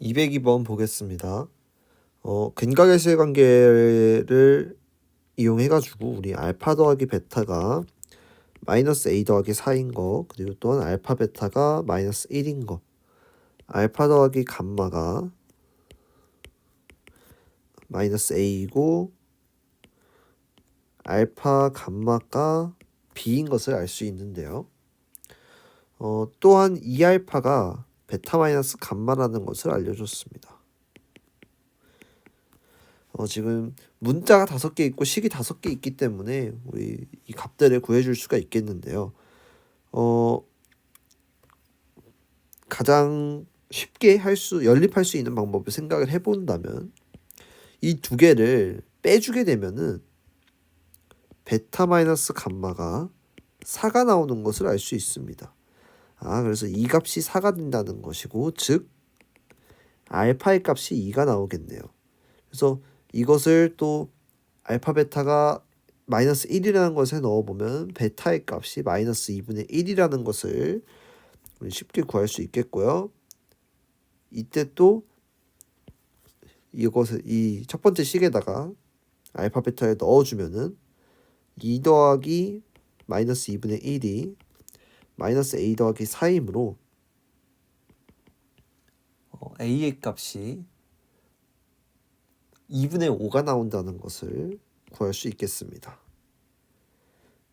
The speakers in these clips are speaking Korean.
202번 보겠습니다. 어, 근각의 관계를 이용해가지고 우리 알파 더하기 베타가 마이너스 a 더하기 4인 거 그리고 또한 알파 베타가 마이너스 1인 거 알파 더하기 감마가 마이너스 a이고 알파 감마가 b인 것을 알 수 있는데요. 어, 또한 이 알파가 베타 마이너스 감마라는 것을 알려줬습니다. 어, 지금 문자가 다섯 개 있고 식이 다섯 개 있기 때문에 우리 이 값들을 구해줄 수가 있겠는데요. 어, 가장 쉽게 할 수, 연립할 수 있는 방법을 생각을 해본다면 이 두 개를 빼주게 되면은 베타 마이너스 감마가 4가 나오는 것을 알 수 있습니다. 아, 그래서 이 값이 4가 된다는 것이고, 즉, 알파의 값이 2가 나오겠네요. 그래서 이것을 또 알파 베타가 마이너스 1이라는 것에 넣어보면 베타의 값이 마이너스 2분의 1이라는 것을 쉽게 구할 수 있겠고요. 이때 또 이것을 이 첫 번째 식에다가 알파 베타에 넣어주면은 2 더하기 마이너스 2분의 1이 마이너스 a 더하기 4이므로 어, a의 값이 2분의 5가 나온다는 것을 구할 수 있겠습니다.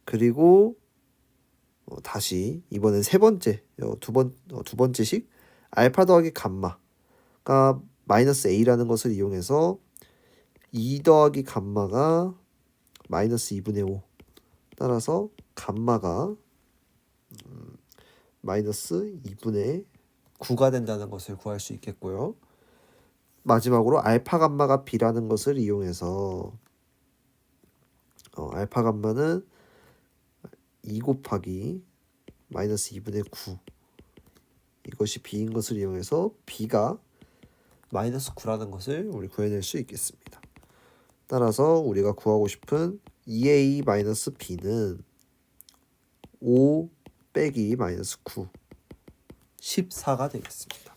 그리고 어, 다시 이번엔 세 번째 어, 두번 어, 두 번째식 알파 더하기 감마가 마이너스 a라는 것을 이용해서 2 더하기 감마가 마이너스 2분의 5 따라서 감마가 음, 마이너스 2분의 9가 된다는 것을 구할 수 있겠고요. 마지막으로 알파 감마가 b라는 것을 이용해서 어, 알파 감마는 2 곱하기 마이너스 2분의 9 이것이 b인 것을 이용해서 b가 마이너스 9라는 것을 우리 구해낼 수 있겠습니다. 따라서 우리가 구하고 싶은 2a 마이너스 b는 5 빼기 마이너스 9 14가 되겠습니다.